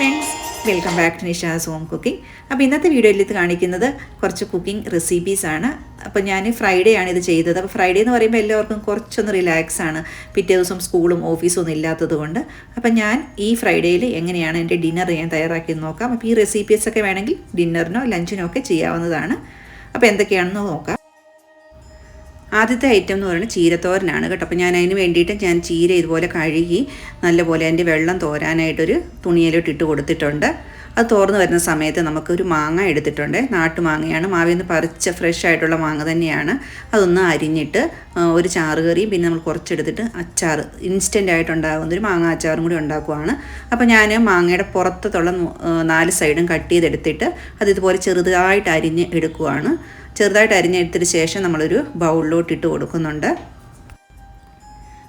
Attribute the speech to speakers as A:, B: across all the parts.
A: Friends welcome back to Nisha's home cooking അപ്പോൾ ഇന്നത്തെ വീഡിയോയിൽ ഇത് കാണിക്കുന്നത് കുറച്ച് കുക്കിംഗ് റെസിപ്പീസ് ആണ്. അപ്പോൾ ഞാൻ ഫ്രൈഡേ ആണ് ഇത് ചെയ്തത്. അപ്പോൾ ഫ്രൈഡേ എന്ന് പറയുമ്പോൾ എല്ലാവർക്കും കുറച്ചൊന്ന് റിലാക്സ് ആണ്. പിറ്റേ ദിവസം സ്കൂളും ഓഫീസും ഒന്നും ഇല്ലാത്തത് കൊണ്ട്. അപ്പോൾ ഞാൻ ഈ ഫ്രൈഡേയിൽ എങ്ങനെയാണ് എന്റെ ഡിന്നർ ഞാൻ തയ്യാറാക്കി നോക്കാം. അപ്പോൾ ഈ റെസിപ്പീസൊക്കെ വേണമെങ്കിൽ ഡിന്നറിനോ ലഞ്ചിനോ ഒക്കെ ചെയ്യാവുന്നതാണ്. അപ്പോൾ എന്തൊക്കെയാണെന്ന് നോക്കാം. ആദ്യത്തെ ഐറ്റം എന്ന് പറയുന്നത് ചീരത്തോരനാണ് കേട്ടോ. അപ്പോൾ ഞാൻ അതിന് വേണ്ടിയിട്ട് ഞാൻ ചീര ഇതുപോലെ കഴുകി നല്ലപോലെ അതിന്റെ വെള്ളം തോരാനായിട്ടൊരു തുണിയിലോട്ട് ഇട്ട് കൊടുത്തിട്ടുണ്ട്. അത് തോർന്ന് വരുന്ന സമയത്ത് നമുക്കൊരു മാങ്ങ എടുത്തിട്ടുണ്ട്. നാട്ടുമാങ്ങയാണ്. മാവിൽ നിന്ന് പറിച്ച ഫ്രഷ് ആയിട്ടുള്ള മാങ്ങ തന്നെയാണ്. അതൊന്ന് അരിഞ്ഞിട്ട് ഒരു ചാറ് കറിയും പിന്നെ നമ്മൾ കുറച്ചെടുത്തിട്ട് അച്ചാർ ഇൻസ്റ്റന്റ് ആയിട്ടുണ്ടാകുന്ന ഒരു മാങ്ങ അച്ചാറും കൂടി ഉണ്ടാക്കുവാണ്. അപ്പോൾ ഞാൻ മാങ്ങയുടെ പുറത്തുള്ള നാല് സൈഡും കട്ട് ചെയ്തെടുത്തിട്ട് അത് ഇതുപോലെ ചെറുതായിട്ട് അരിഞ്ഞ് എടുക്കുവാണ്. ചെറുതായിട്ട് അരിഞ്ഞെടുത്തിന് ശേഷം നമ്മളൊരു ബൗളിലോട്ട് ഇട്ട് കൊടുക്കുന്നുണ്ട്.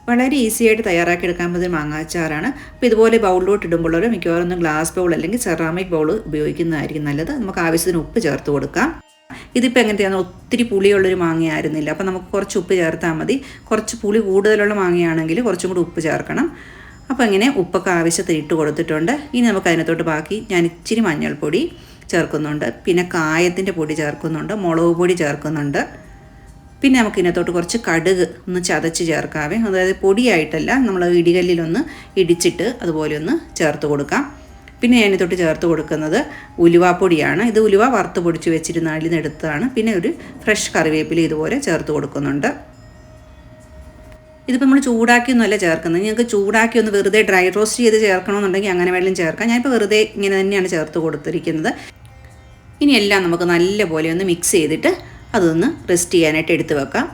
A: വളരെ ഈസി ആയിട്ട് തയ്യാറാക്കി എടുക്കാൻ പറ്റുന്ന മാങ്ങാച്ചാറാണ്. അപ്പോൾ ഇതുപോലെ ബൗളിലോട്ട് ഇടുമ്പോൾ മിക്കവാറും ഒന്ന് ഗ്ലാസ് ബൗൾ അല്ലെങ്കിൽ സെറാമിക് ബൗൾ ഉപയോഗിക്കുന്നതായിരിക്കും നല്ലത്. നമുക്ക് ആവശ്യത്തിന് ഉപ്പ് ചേർത്ത് കൊടുക്കാം. ഇതിപ്പോൾ എങ്ങനത്തെയാണ് ഒത്തിരി പുളിയുള്ളൊരു മാങ്ങയായിരുന്നില്ല. അപ്പോൾ നമുക്ക് കുറച്ച് ഉപ്പ് ചേർത്താൽ മതി. കുറച്ച് പുളി കൂടുതലുള്ള മാങ്ങയാണെങ്കിൽ കുറച്ചും കൂടി ഉപ്പ് ചേർക്കണം. അപ്പോൾ ഇങ്ങനെ ഉപ്പൊക്കെ ആവശ്യത്തിന് ഇട്ട് കൊടുത്തിട്ടുണ്ട്. ഇനി നമുക്ക് അതിനകത്തോട്ട് ബാക്കി ഞാൻ ഇച്ചിരി മഞ്ഞൾപ്പൊടി ചേർക്കുന്നുണ്ട്. പിന്നെ കായത്തിന്റെ പൊടി ചേർക്കുന്നുണ്ട് മുളക് പൊടി ചേർക്കുന്നുണ്ട്. പിന്നെ നമുക്ക് ഇതിനകത്തോട്ട് കുറച്ച് കടുക് ഒന്ന് ചതച്ച് ചേർക്കാവേ. അതായത് പൊടിയായിട്ടല്ല നമ്മൾ ഇടികല്ലിലൊന്ന് ഇടിച്ചിട്ട് അതുപോലെ ഒന്ന് ചേർത്ത് കൊടുക്കാം. പിന്നെ ഞാൻ ചേർത്ത് കൊടുക്കുന്നത് ഉലുവാപ്പൊടിയാണ്. ഇത് ഉലുവ വറുത്ത് പൊടിച്ച് വെച്ചിരുന്ന എടുത്തതാണ്. പിന്നെ ഒരു ഫ്രഷ് കറിവേപ്പില ഇതുപോലെ ചേർത്ത് കൊടുക്കുന്നുണ്ട്. ഇതിപ്പോൾ നമ്മൾ ചൂടാക്കിയൊന്നുമല്ല ചേർക്കുന്നത്. നിങ്ങൾക്ക് ചൂടാക്കി ഒന്ന് വെറുതെ ഡ്രൈ റോസ്റ്റ് ചെയ്ത് ചേർക്കണമെന്നുണ്ടെങ്കിൽ അങ്ങനെ വേണമെങ്കിലും ചേർക്കാം. ഞാനിപ്പോൾ വെറുതെ ഇങ്ങനെ തന്നെയാണ് ചേർത്ത് കൊടുത്തിരിക്കുന്നത്. ഇനി എല്ലാം നമുക്ക് നല്ലപോലെ ഒന്ന് മിക്സ് ചെയ്തിട്ട് അതൊന്ന് റെസ്റ്റ് ചെയ്യാനായിട്ട് എടുത്തു വെക്കാം.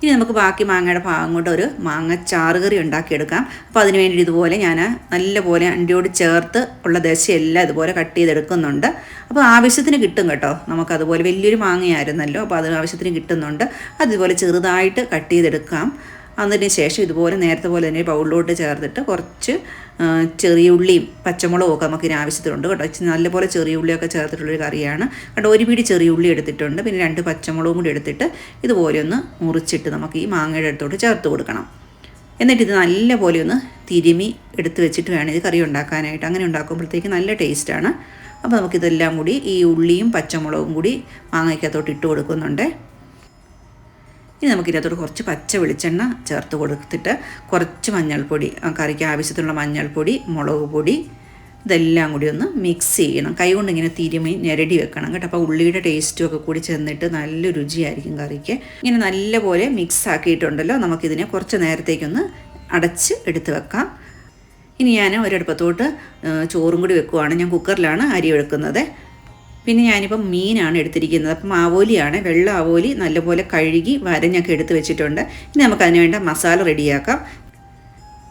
A: ഇനി നമുക്ക് ബാക്കി മാങ്ങയുടെ ഭാഗം കൊണ്ട് ഒരു മാങ്ങ ചാറുകറി ഉണ്ടാക്കിയെടുക്കാം. അപ്പോൾ അതിന് വേണ്ടി ഇതുപോലെ ഞാൻ നല്ലപോലെ അണ്ടിയോട് ചേർത്ത് ഉള്ള ദശയെല്ലാം ഇതുപോലെ കട്ട് ചെയ്തെടുക്കുന്നുണ്ട്. അപ്പോൾ ആവശ്യത്തിന് കിട്ടും കേട്ടോ. നമുക്കതുപോലെ വലിയൊരു മാങ്ങയായിരുന്നല്ലോ. അപ്പോൾ അത് ആവശ്യത്തിന് കിട്ടുന്നുണ്ട്. അതുപോലെ ചെറുതായിട്ട് കട്ട് ചെയ്തെടുക്കാം. അതിന് ശേഷം ഇതുപോലെ നേരത്തെ പോലെ തന്നെ ബൗളിലോട്ട് ചേർത്തിട്ട് കുറച്ച് ചെറിയ ഉള്ളിയും പച്ചമുളകും ഒക്കെ നമുക്ക് ഇതിന് ആവശ്യത്തിനുണ്ട് കേട്ടോ. നല്ലപോലെ ചെറിയ ഉള്ളിയൊക്കെ ചേർത്തിട്ടുള്ളൊരു കറിയാണ്. കേട്ടോ ഒരു പിടി ചെറിയ ഉള്ളി എടുത്തിട്ടുണ്ട്. പിന്നെ രണ്ട് പച്ചമുളകും കൂടി എടുത്തിട്ട് ഇതുപോലെ ഒന്ന് മുറിച്ചിട്ട് നമുക്ക് ഈ മാങ്ങയുടെ അടുത്തോട്ട് ചേർത്ത് കൊടുക്കണം. എന്നിട്ട് ഇത് നല്ലപോലെ ഒന്ന് തിരുമി എടുത്ത് വെച്ചിട്ട് വേണം ഇത് കറി ഉണ്ടാക്കാനായിട്ട്. അങ്ങനെ ഉണ്ടാക്കുമ്പോഴത്തേക്ക് നല്ല ടേസ്റ്റാണ് അപ്പോൾ നമുക്കിതെല്ലാം കൂടി ഈ ഉള്ളിയും പച്ചമുളകും കൂടി മാങ്ങയ്ക്കകത്തോട്ട് ഇട്ട് കൊടുക്കുന്നുണ്ട്. ഇനി നമുക്ക് നമുക്കിതിനകത്തോട് കുറച്ച് പച്ച വെളിച്ചെണ്ണ ചേർത്ത് കൊടുത്തിട്ട് കുറച്ച് മഞ്ഞൾപ്പൊടി കറിക്ക് ആവശ്യത്തിനുള്ള മഞ്ഞൾപ്പൊടി മുളക് പൊടി ഇതെല്ലാം കൂടി ഒന്ന് മിക്സ് ചെയ്യണം. കൈകൊണ്ട് ഇങ്ങനെ തിരുമി ഞെരടി വെക്കണം കേട്ടോ. അപ്പോൾ ഉള്ളിയുടെ ടേസ്റ്റും ഒക്കെ കൂടി ചെന്നിട്ട് നല്ല രുചിയായിരിക്കും കറിക്ക്. ഇങ്ങനെ നല്ലപോലെ മിക്സ് ആക്കിയിട്ടുണ്ടല്ലോ. നമുക്കിതിനെ കുറച്ച് നേരത്തേക്കൊന്ന് അടച്ച് എടുത്ത് വെക്കാം. ഇനി ഞാൻ ഒരടുപ്പത്തോട്ട് ചോറും കൂടി വെക്കുവാണ്. ഞാൻ കുക്കറിലാണ് അരി വെക്കുന്നത് പിന്നെ ഞാനിപ്പം മീനാണ് എടുത്തിരിക്കുന്നത്. അപ്പം ആവോലിയാണ് വെള്ള ആവോലി നല്ലപോലെ കഴുകി വരഞ്ഞൊക്കെ എടുത്ത് വെച്ചിട്ടുണ്ട്. ഇനി നമുക്കതിന് വേണ്ട മസാല റെഡിയാക്കാം.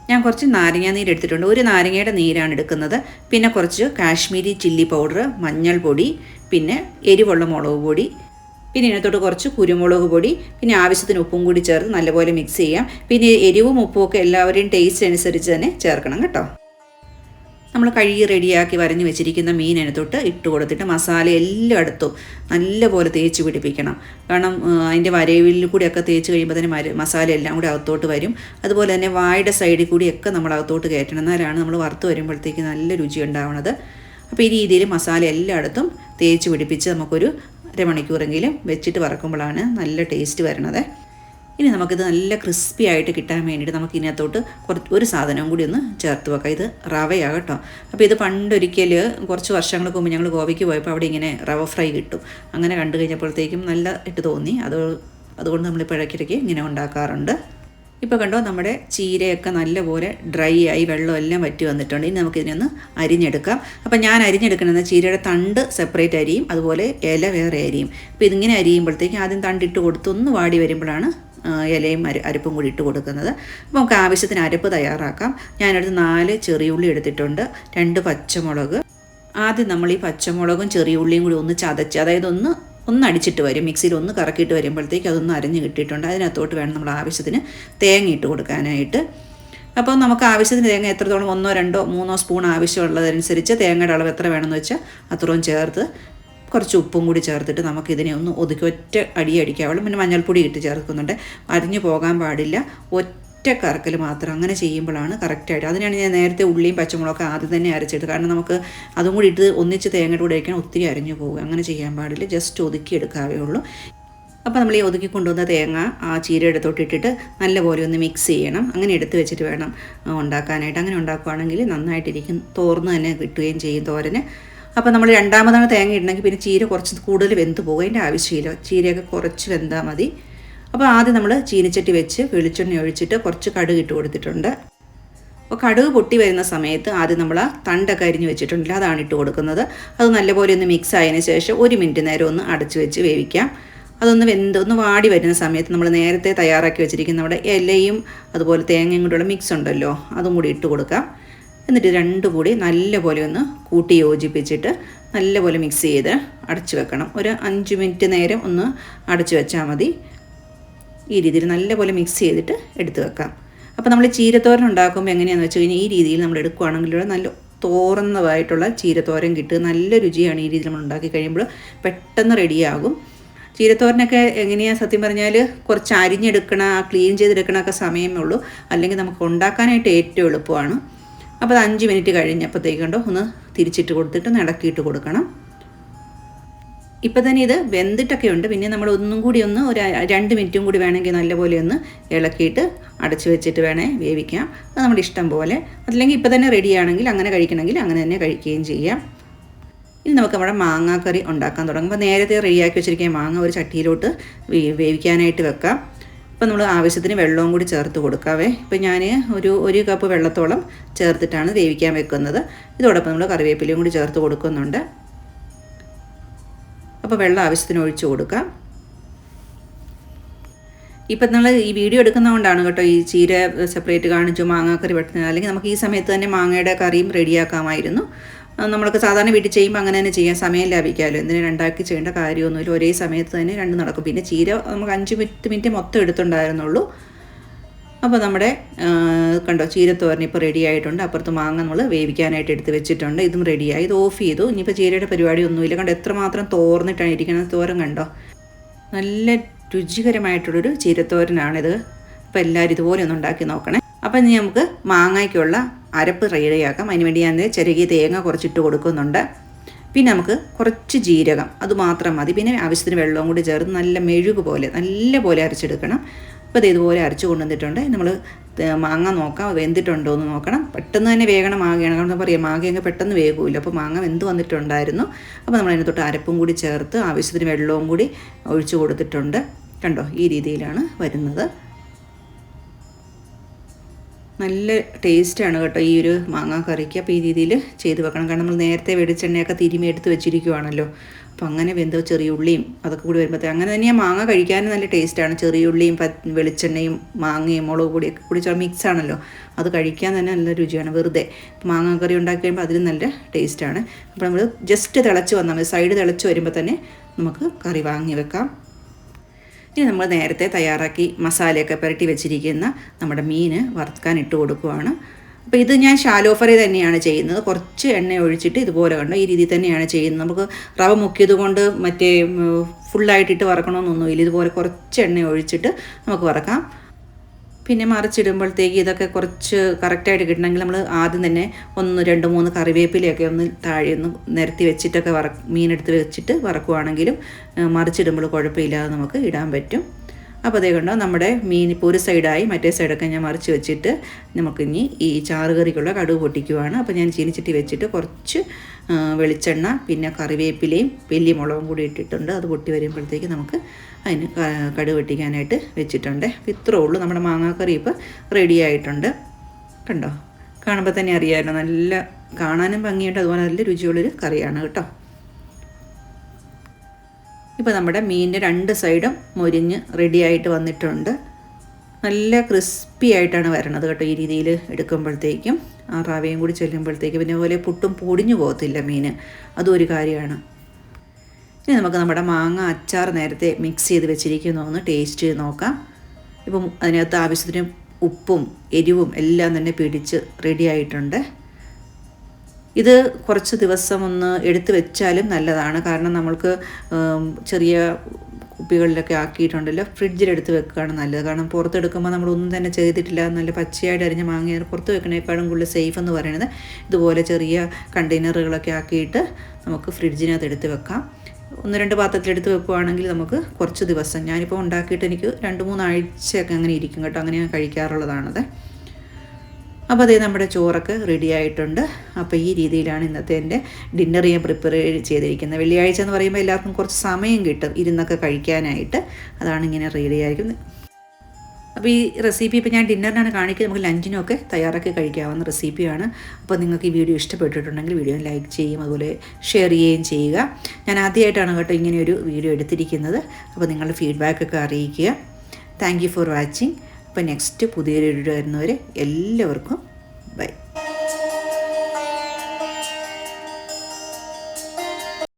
A: ഞാൻ കുറച്ച് നാരങ്ങ നീര് എടുത്തിട്ടുണ്ട്. ഒരു നാരങ്ങയുടെ നീരാണ് എടുക്കുന്നത്. പിന്നെ കുറച്ച് കാശ്മീരി ചില്ലി പൗഡർ മഞ്ഞൾപ്പൊടി പിന്നെ എരിവുള്ള മുളക് പൊടി പിന്നെ ഇതിനകത്തോട്ട് കുറച്ച് കുരുമുളക് പൊടി പിന്നെ ആവശ്യത്തിന് ഉപ്പും കൂടി ചേർത്ത് നല്ലപോലെ മിക്സ് ചെയ്യാം. പിന്നെ എരിവും ഉപ്പും ഒക്കെ എല്ലാവരെയും ടേസ്റ്റ് അനുസരിച്ച് തന്നെ ചേർക്കണം കേട്ടോ. നമ്മൾ കഴുകി റെഡിയാക്കി വരഞ്ഞ് വെച്ചിരിക്കുന്ന മീൻ അതിനകത്തോട്ട് ഇട്ട് കൊടുത്തിട്ട് മസാല എല്ലാം എല്ലായിടത്തും നല്ലപോലെ തേച്ച് പിടിപ്പിക്കണം. കാരണം അതിന്റെ വരവിൽ കൂടിയൊക്കെ തേച്ച് കഴിയുമ്പോൾ തന്നെ മര മസാല എല്ലാം കൂടി അകത്തോട്ട് വരും. അതുപോലെ തന്നെ വായുടെ സൈഡിൽ കൂടിയൊക്കെ നമ്മൾ അകത്തോട്ട് കയറ്റണം. എന്നാലാണ് നമ്മൾ വറുത്ത് വരുമ്പോഴത്തേക്ക് നല്ല രുചി ഉണ്ടാവുന്നത് അപ്പോൾ ഈ രീതിയിൽ മസാല എല്ലായിടത്തും തേച്ച് പിടിപ്പിച്ച് നമുക്കൊരു അരമണിക്കൂറെങ്കിലും വെച്ചിട്ട് വറക്കുമ്പോഴാണ് നല്ല ടേസ്റ്റ് വരണത്. ഇനി നമുക്കിത് നല്ല ക്രിസ്പി ആയിട്ട് കിട്ടാൻ വേണ്ടിയിട്ട് നമുക്ക് ഇതിനകത്തോട്ട് കുറച്ച് ഒരു സാധനവും കൂടി ഒന്ന് ചേർത്ത് വെക്കാം. ഇത് റവയാണ് കേട്ടോ. അപ്പോൾ ഇത് പണ്ടൊരിക്കൽ കുറച്ച് വർഷങ്ങൾക്ക് മുമ്പ് ഞങ്ങൾ ഗോവയ്ക്ക് പോയപ്പോൾ അവിടെ ഇങ്ങനെ റവ ഫ്രൈ കിട്ടും. അങ്ങനെ കണ്ടു കഴിഞ്ഞപ്പോഴത്തേക്കും നല്ല ഇട്ട് തോന്നി. അത് അതുകൊണ്ട് നമ്മൾ ഇപ്പോഴക്കിടയ്ക്ക് ഇങ്ങനെ ഉണ്ടാക്കാറുണ്ട്. ഇപ്പോൾ കണ്ടോ നമ്മുടെ ചീരയൊക്കെ നല്ലപോലെ ഡ്രൈ ആയി വെള്ളം എല്ലാം വറ്റി വന്നിട്ടുണ്ട്. ഇനി നമുക്കിതിനൊന്ന് അരിഞ്ഞെടുക്കാം. അപ്പോൾ ഞാൻ അരിഞ്ഞെടുക്കണമെന്ന ചീരയുടെ തണ്ട് സെപ്പറേറ്റ് അരിയും അതുപോലെ ഇല വേറെ അരിയും. അപ്പോൾ ഇതിങ്ങനെ അരിയുമ്പോഴത്തേക്കും ആദ്യം തണ്ടിട്ട് കൊടുത്ത് ഒന്ന് വാടി വരുമ്പോഴാണ് ഇലയും അരി അരിപ്പും കൂടി ഇട്ട് കൊടുക്കുന്നത്. അപ്പോൾ നമുക്ക് ആവശ്യത്തിന് അരപ്പ് തയ്യാറാക്കാം. ഞാനടുത്ത് നാല് ചെറിയുള്ളി എടുത്തിട്ടുണ്ട്. രണ്ട് പച്ചമുളക്. ആദ്യം നമ്മൾ ഈ പച്ചമുളകും ചെറിയ ഉള്ളിയും കൂടി ഒന്ന് ചതച്ച് അതായത് ഒന്ന് ഒന്ന് അടിച്ചിട്ട് വരും. മിക്സിയിൽ ഒന്ന് കറക്കിയിട്ട് വരുമ്പോഴത്തേക്ക് അതൊന്ന് അരഞ്ഞ് കിട്ടിയിട്ടുണ്ട്. അതിനകത്തോട്ട് വേണം നമ്മൾ ആവശ്യത്തിന് തേങ്ങ ഇട്ട് കൊടുക്കാനായിട്ട്. അപ്പോൾ നമുക്ക് ആവശ്യത്തിന് തേങ്ങ എത്രത്തോളം ഒന്നോ രണ്ടോ മൂന്നോ സ്പൂൺ ആവശ്യമുള്ളതനുസരിച്ച് തേങ്ങയുടെ അളവ് എത്ര വേണമെന്ന് വെച്ചാൽ അത്രയും ചേർത്ത് കുറച്ച് ഉപ്പും കൂടി ചേർത്തിട്ട് നമുക്കിതിനെ ഒന്ന് ഒതുക്കി ഒറ്റ അടി അടിക്കാവുള്ളൂ പിന്നെ മഞ്ഞൾപ്പൊടി ഇട്ട് ചേർക്കുന്നുണ്ട്. അരിഞ്ഞു പോകാൻ പാടില്ല. ഒറ്റ കറക്കൽ മാത്രം അങ്ങനെ ചെയ്യുമ്പോഴാണ് കറക്റ്റായിട്ട് അതിനാണ് ഞാൻ നേരത്തെ ഉള്ളിയും പച്ചമുളകൊക്കെ ആദ്യം തന്നെ അരച്ചിട്ട് കാരണം നമുക്ക് അതും കൂടി ഇട്ട് ഒന്നിച്ച് തേങ്ങയുടെ കൂടെ കഴിക്കാൻ ഒത്തിരി അരിഞ്ഞു പോകും. അങ്ങനെ ചെയ്യാൻ പാടില്ല. ജസ്റ്റ് ഒതുക്കി എടുക്കാവേ ഉള്ളൂ. അപ്പോൾ നമ്മൾ ഈ ഒതുക്കി കൊണ്ടുവന്ന തേങ്ങ ആ ചീര തൊട്ടിട്ടിട്ട് നല്ലപോലെ ഒന്ന് മിക്സ് ചെയ്യണം. അങ്ങനെ എടുത്ത് വെച്ചിട്ട് വേണം ഉണ്ടാക്കാനായിട്ട്. അങ്ങനെ ഉണ്ടാക്കുകയാണെങ്കിൽ നന്നായിട്ടിരിക്കും. തോർന്ന് തന്നെ കിട്ടുകയും ചെയ്യും തോരന്. അപ്പോൾ നമ്മൾ രണ്ടാമതാണ് തേങ്ങ ഇടണമെങ്കിൽ പിന്നെ ചീര കുറച്ച് കൂടുതൽ വെന്ത് പോകും. അതിന്റെ ആവശ്യമില്ല. ചീരയൊക്കെ കുറച്ച് വെന്താൽ മതി. അപ്പോൾ ആദ്യം നമ്മൾ ചീനിച്ചട്ടി വെച്ച് വെളിച്ചെണ്ണ ഒഴിച്ചിട്ട് കുറച്ച് കടുക് ഇട്ട് കൊടുത്തിട്ടുണ്ട്. അപ്പോൾ കടുക് പൊട്ടി വരുന്ന സമയത്ത് ആദ്യം നമ്മൾ ആ തണ്ടൊക്കെ അരിഞ്ഞ് വെച്ചിട്ടുണ്ടല്ലോ അതാണ് ഇട്ട് കൊടുക്കുന്നത്. അത് നല്ലപോലെ ഒന്ന് മിക്സ് ആയതിനു ശേഷം ഒരു മിനിറ്റ് നേരം ഒന്ന് അടച്ചു വെച്ച് വേവിക്കാം. അതൊന്ന് വെന്ത് ഒന്ന് വാടി വരുന്ന സമയത്ത് നമ്മൾ നേരത്തെ തയ്യാറാക്കി വെച്ചിരിക്കുന്ന നമ്മുടെ ഇലയും അതുപോലെ തേങ്ങയും കൂടെയുള്ള മിക്സ് ഉണ്ടല്ലോ അതും കൂടി ഇട്ട് കൊടുക്കാം. എന്നിട്ട് രണ്ടും കൂടി നല്ലപോലെ ഒന്ന് കൂട്ടി യോജിപ്പിച്ചിട്ട് നല്ലപോലെ മിക്സ് ചെയ്ത് അടച്ചു വെക്കണം. ഒരു അഞ്ച് മിനിറ്റ് നേരം ഒന്ന് അടച്ചു വെച്ചാൽ മതി. ഈ രീതിയിൽ നല്ലപോലെ മിക്സ് ചെയ്തിട്ട് എടുത്തു വെക്കാം. അപ്പോൾ നമ്മൾ ചീരത്തോരൻ ഉണ്ടാക്കുമ്പോൾ എങ്ങനെയാണെന്ന് വെച്ച് കഴിഞ്ഞാൽ ഈ രീതിയിൽ നമ്മൾ എടുക്കുകയാണെങ്കിൽ നല്ല തോറുന്നതായിട്ടുള്ള ചീരത്തോരൻ കിട്ടുക നല്ല രുചിയാണ് ഈ രീതിയിൽ നമ്മൾ ഉണ്ടാക്കി കഴിയുമ്പോൾ പെട്ടെന്ന് റെഡിയാകും ചീരത്തോരനൊക്കെ എങ്ങനെയാണ് സത്യം പറഞ്ഞാൽ കുറച്ച് അരിഞ്ഞെടുക്കണ ക്ലീൻ ചെയ്തെടുക്കണ ഒക്കെ സമയമേ ഉള്ളൂ. അല്ലെങ്കിൽ നമുക്ക് ഉണ്ടാക്കാനായിട്ട് ഏറ്റവും എളുപ്പമാണ്. അപ്പോൾ അത് അഞ്ച് മിനിറ്റ് കഴിഞ്ഞപ്പോഴത്തേക്കുണ്ടോ ഒന്ന് തിരിച്ചിട്ട് കൊടുത്തിട്ട് ഒന്ന് കൊടുക്കണം. ഇപ്പം തന്നെ ഇത് വെന്തിട്ടൊക്കെ ഉണ്ട്. പിന്നെ നമ്മൾ ഒന്നും കൂടി ഒന്ന് ഒരു രണ്ട് മിനിറ്റും കൂടി വേണമെങ്കിൽ നല്ലപോലെ ഒന്ന് ഇളക്കിയിട്ട് അടച്ചു വെച്ചിട്ട് വേണേൽ വേവിക്കാം. അത് നമ്മുടെ ഇഷ്ടം പോലെ. അതല്ലെങ്കിൽ ഇപ്പം തന്നെ റെഡിയാണെങ്കിൽ അങ്ങനെ കഴിക്കണമെങ്കിൽ അങ്ങനെ തന്നെ കഴിക്കുകയും ചെയ്യാം. ഇനി നമുക്ക് നമ്മുടെ മാങ്ങാക്കറി ഉണ്ടാക്കാൻ തുടങ്ങുമ്പോൾ നേരത്തെ റെഡിയാക്കി വെച്ചിരിക്കുന്ന മാങ്ങ ഒരു ചട്ടിയിലോട്ട് വേവിക്കാനായിട്ട് വെക്കാം. ഇപ്പം നമ്മൾ ആവശ്യത്തിന് വെള്ളവും കൂടി ചേർത്ത് കൊടുക്കാവേ. ഇപ്പം ഞാൻ ഒരു ഒരു കപ്പ് വെള്ളത്തോളം ചേർത്തിട്ടാണ് വേവിക്കാൻ വെക്കുന്നത്. ഇതോടൊപ്പം നമ്മൾ കറിവേപ്പിലയും കൂടി ചേർത്ത് കൊടുക്കുന്നുണ്ട്. അപ്പോൾ വെള്ളം ആവശ്യത്തിന് ഒഴിച്ച് കൊടുക്കാം. ഇപ്പം നമ്മൾ ഈ വീഡിയോ എടുക്കുന്നതുകൊണ്ടാണ് കേട്ടോ ഈ ചീര സെപ്പറേറ്റ് കാണിച്ചു മാങ്ങാക്കറി വെട്ടുന്നത്. അല്ലെങ്കിൽ നമുക്ക് ഈ സമയത്ത് തന്നെ മാങ്ങയുടെ കറിയും റെഡിയാക്കാമായിരുന്നു. ആ, നമ്മളൊക്കെ സാധാരണ വീട്ടിൽ ചെയ്യുമ്പോൾ അങ്ങനെ തന്നെ ചെയ്യാം. സമയം ലാഭിക്കാമല്ലോ എന്തിനു രണ്ടാക്കി ചെയ്യേണ്ട കാര്യമൊന്നുമില്ല. ഒരേ സമയത്ത് തന്നെ രണ്ട് നടക്കും. പിന്നെ ചീര നമുക്ക് അഞ്ച് മിനിറ്റ് മിനിറ്റ് മൊത്തം എടുത്തുണ്ടായിരുന്നുള്ളൂ. അപ്പോൾ നമ്മുടെ കണ്ടോ ചീരത്തോരൻ ഇപ്പോൾ റെഡി ആയിട്ടുണ്ട്. അപ്പുറത്ത് മാങ്ങ നമ്മൾ വേവിക്കാനായിട്ട് എടുത്ത് വെച്ചിട്ടുണ്ട്. ഇതും റെഡിയായി ഇത് ഓഫ് ചെയ്തു. ഇനിയിപ്പോൾ ചീരയുടെ പരിപാടി ഒന്നുമില്ല കണ്ടോ എത്രമാത്രം തോർന്നിട്ടാണ് ഇരിക്കുന്നത് തോരൻ കണ്ടോ? നല്ല രുചികരമായിട്ടുള്ളൊരു ചീരത്തോരനാണിത്. അപ്പോൾ എല്ലാവരും ഇതുപോലെ ഒന്ന് ഉണ്ടാക്കി നോക്കണേ. അപ്പം ഇനി നമുക്ക് മാങ്ങയ്ക്കുള്ള അരപ്പ് റെഡിയാക്കാം. അതിന് വേണ്ടി ഞാൻ ചെറുകിയ തേങ്ങ കുറച്ചിട്ട് കൊടുക്കുന്നുണ്ട്. പിന്നെ നമുക്ക് കുറച്ച് ജീരകം അതുമാത്രം മതി. പിന്നെ ആവശ്യത്തിന് വെള്ളവും കൂടി ചേർത്ത് നല്ല മെഴുക് പോലെ നല്ല പോലെ അരച്ചെടുക്കണം. അപ്പോൾ ഇത് ഇതുപോലെ അരച്ച് കൊണ്ടുവന്നിട്ടുണ്ട്. നമ്മൾ മാങ്ങ നോക്കാം വെന്തിട്ടുണ്ടോ എന്ന് നോക്കണം. പെട്ടെന്ന് തന്നെ വേഗണം മാങ്ങയാണ്. കാരണം പറയാം മാങ്ങയൊക്കെ പെട്ടെന്ന് വേഗമില്ല അപ്പോൾ മാങ്ങ വെന്ത് വന്നിട്ടുണ്ടായിരുന്നു. അപ്പോൾ നമ്മൾ അതിന് തൊട്ട് അരപ്പും കൂടി ചേർത്ത് ആവശ്യത്തിന് വെള്ളവും കൂടി ഒഴിച്ചു കൊടുത്തിട്ടുണ്ട്. കണ്ടോ? ഈ രീതിയിലാണ് വരുന്നത്. നല്ല ടേസ്റ്റാണ് കേട്ടോ ഈ ഒരു മാങ്ങാ കറിക്ക്. അപ്പോൾ ഈ രീതിയിൽ ചെയ്ത് വെക്കണം. കാരണം നമ്മൾ നേരത്തെ വെടിച്ചെണ്ണയൊക്കെ തിരുമി എടുത്ത് വെച്ചിരിക്കുവാണല്ലോ. അപ്പോൾ അങ്ങനെ വെന്തോ ചെറിയ ഉള്ളിയും അതൊക്കെ കൂടി വരുമ്പോഴത്തേ അങ്ങനെ തന്നെയാണ് മാങ്ങ കഴിക്കാനും നല്ല ടേസ്റ്റാണ്. ചെറിയ ഉള്ളിയും വെളിച്ചെണ്ണയും മാങ്ങയും മുളക് പൊടിയൊക്കെ കൂടി മിക്സ് ആണല്ലോ. അത് കഴിക്കാൻ തന്നെ നല്ല രുചിയാണ് വെറുതെ. മാങ്ങ കറി ഉണ്ടാക്കി കഴിയുമ്പോൾ അതിലും നല്ല ടേസ്റ്റാണ്. അപ്പോൾ നമ്മൾ ജസ്റ്റ് തിളച്ച് വന്നാൽ മതി. സൈഡ് തിളച്ച് വരുമ്പോൾ തന്നെ നമുക്ക് കറി വാങ്ങി വെക്കാം. ഇനി നമ്മൾ നേരത്തെ തയ്യാറാക്കി മസാലയൊക്കെ പുരട്ടി വെച്ചിരിക്കുന്ന നമ്മുടെ മീൻ വറുക്കാൻ ഇട്ട് കൊടുക്കുവാണ്. അപ്പോൾ ഇത് ഞാൻ ഷാലോ ഫ്രൈ തന്നെയാണ് ചെയ്യുന്നത്. കുറച്ച് എണ്ണ ഒഴിച്ചിട്ട് ഇതുപോലെ കണ്ടോ? ഈ രീതിയിൽ തന്നെയാണ് ചെയ്യുന്നത്. നമുക്ക് റവ മുക്കിയത് കൊണ്ട് മറ്റേ ഫുള്ളായിട്ടിട്ട് വറക്കണമെന്നൊന്നുമില്ല. ഇതുപോലെ കുറച്ച് എണ്ണ ഒഴിച്ചിട്ട് നമുക്ക് വറക്കാം. പിന്നെ മറിച്ചിടുമ്പോഴത്തേക്ക് ഇതൊക്കെ കുറച്ച് കറക്റ്റായിട്ട് കിട്ടണമെങ്കിൽ നമ്മൾ ആദ്യം തന്നെ ഒന്ന് രണ്ട് മൂന്ന് കറിവേപ്പിലയൊക്കെ ഒന്ന് താഴെ ഒന്ന് നിരത്തി വെച്ചിട്ടൊക്കെ വറ മീനെടുത്ത് വെച്ചിട്ട് വറക്കുവാണെങ്കിലും മറിച്ചിടുമ്പോൾ കുഴപ്പമില്ലാതെ നമുക്ക് ഇടാൻ പറ്റും. അപ്പോൾ അതേ കണ്ടോ നമ്മുടെ മീൻ ഇപ്പോൾ ഒരു സൈഡായി മറ്റേ സൈഡൊക്കെ ഞാൻ മറിച്ച് വെച്ചിട്ട് നമുക്കിനി ഈ ചാറുകറിക്കുള്ള കടുക് പൊട്ടിക്കുവാണ്. അപ്പോൾ ഞാൻ ചീനിച്ചട്ടി വെച്ചിട്ട് കുറച്ച് വെളിച്ചെണ്ണ പിന്നെ കറിവേപ്പിലയും വലിയ മുളകും കൂടി ഇട്ടിട്ടുണ്ട്. അത് പൊട്ടി വരുമ്പോഴത്തേക്ക് നമുക്ക് അതിന് കടു വെട്ടിക്കാനായിട്ട് വെച്ചിട്ടുണ്ട്. ഇത്രേ ഉള്ളൂ. നമ്മുടെ മാങ്ങാക്കറി ഇപ്പോൾ റെഡി ആയിട്ടുണ്ട്. കണ്ടോ? കാണുമ്പോൾ തന്നെ അറിയാമായിരുന്നു. നല്ല കാണാനും ഭംഗിയുണ്ട്. അതുപോലെ നല്ല രുചിയുള്ളൊരു കറിയാണ് കേട്ടോ. ഇപ്പോൾ നമ്മുടെ മീനിന്റെ രണ്ട് സൈഡും മൊരിഞ്ഞ് റെഡിയായിട്ട് വന്നിട്ടുണ്ട്. നല്ല ക്രിസ്പി ആയിട്ടാണ് വരണത് കേട്ടോ ഈ രീതിയിൽ എടുക്കുമ്പോഴത്തേക്കും. ആ റവയും കൂടി ചെല്ലുമ്പോഴത്തേക്കും പിന്നെ പോലെ പുട്ടും പൊടിഞ്ഞു പോകത്തില്ല മീൻ. അതും ഒരു കാര്യമാണ്. ഇനി നമുക്ക് നമ്മുടെ മാങ്ങ അച്ചാർ നേരത്തെ മിക്സ് ചെയ്ത് വെച്ചിരിക്കുന്നു. ഒന്ന് ടേസ്റ്റ് ചെയ്ത് നോക്കാം. ഇപ്പം അതിനകത്ത് ആവശ്യത്തിന് ഉപ്പും എരിവും എല്ലാം തന്നെ പിടിച്ച് റെഡി ആയിട്ടുണ്ട്. ഇത് കുറച്ച് ദിവസം ഒന്ന് എടുത്തു വെച്ചാലും നല്ലതാണ്. കാരണം നമ്മൾക്ക് ചെറിയ കുപ്പികളിലൊക്കെ ആക്കിയിട്ടുണ്ടല്ലോ. ഫ്രിഡ്ജിലെടുത്ത് വെക്കുകയാണ് നല്ലത്. കാരണം പുറത്തെടുക്കുമ്പോൾ നമ്മളൊന്നും തന്നെ ചെയ്തിട്ടില്ല. നല്ല പച്ചയായിട്ട് അരിഞ്ഞ മാങ്ങ പുറത്ത് വെക്കണേക്കാളും കൂടുതൽ സേഫ് എന്ന് പറയുന്നത്. ഇതുപോലെ ചെറിയ കണ്ടെയ്നറുകളൊക്കെ ആക്കിയിട്ട് നമുക്ക് ഫ്രിഡ്ജിനകത്ത് എടുത്ത് വെക്കാം. ഒന്ന് രണ്ട് പാത്രത്തിലെടുത്ത് വെക്കുവാണെങ്കിൽ നമുക്ക് കുറച്ച് ദിവസം. ഞാനിപ്പോൾ ഉണ്ടാക്കിയിട്ട് എനിക്ക് രണ്ട് മൂന്നാഴ്ചയൊക്കെ അങ്ങനെ ഇരിക്കും കേട്ടോ. അങ്ങനെ ഞാൻ കഴിക്കാറുള്ളതാണത്. അപ്പോൾ അതേ നമ്മുടെ ചോറൊക്കെ റെഡി ആയിട്ടുണ്ട്. അപ്പോൾ ഈ രീതിയിലാണ് ഇന്നത്തെ എന്റെ ഡിന്നർ ഞാൻ പ്രിപ്പയർ ചെയ്തിരിക്കുന്നത്. വെള്ളിയാഴ്ച എന്ന് പറയുമ്പോൾ എല്ലാവർക്കും കുറച്ച് സമയം കിട്ടും ഇരുന്നൊക്കെ കഴിക്കാനായിട്ട്. അതാണ് ഇങ്ങനെ റെഡി ആയിരിക്കുന്നത്. അപ്പോൾ ഈ റെസിപ്പി ഇപ്പോൾ ഞാൻ ഡിന്നറിനാണ് കാണിക്കുന്നത്. നമുക്ക് ലഞ്ചിനൊക്കെ തയ്യാറാക്കി കഴിക്കാവുന്ന റെസിപ്പിയാണ് അപ്പോൾ നിങ്ങൾക്ക് ഈ വീഡിയോ ഇഷ്ടപ്പെട്ടിട്ടുണ്ടെങ്കിൽ വീഡിയോ ലൈക്ക് ചെയ്യും അതുപോലെ ഷെയർ ചെയ്യുകയും ചെയ്യുക. ഞാൻ ആദ്യമായിട്ടാണ് കേട്ടോ ഇങ്ങനെ ഒരു വീഡിയോ എടുത്തിരിക്കുന്നത്. അപ്പോൾ നിങ്ങളുടെ ഫീഡ്ബാക്കൊക്കെ അറിയിക്കുക. താങ്ക് ഫോർ വാച്ചിങ് അപ്പോൾ നെക്സ്റ്റ് പുതിയൊരു വീഡിയോ വരുന്നവരെ എല്ലാവർക്കും ബൈ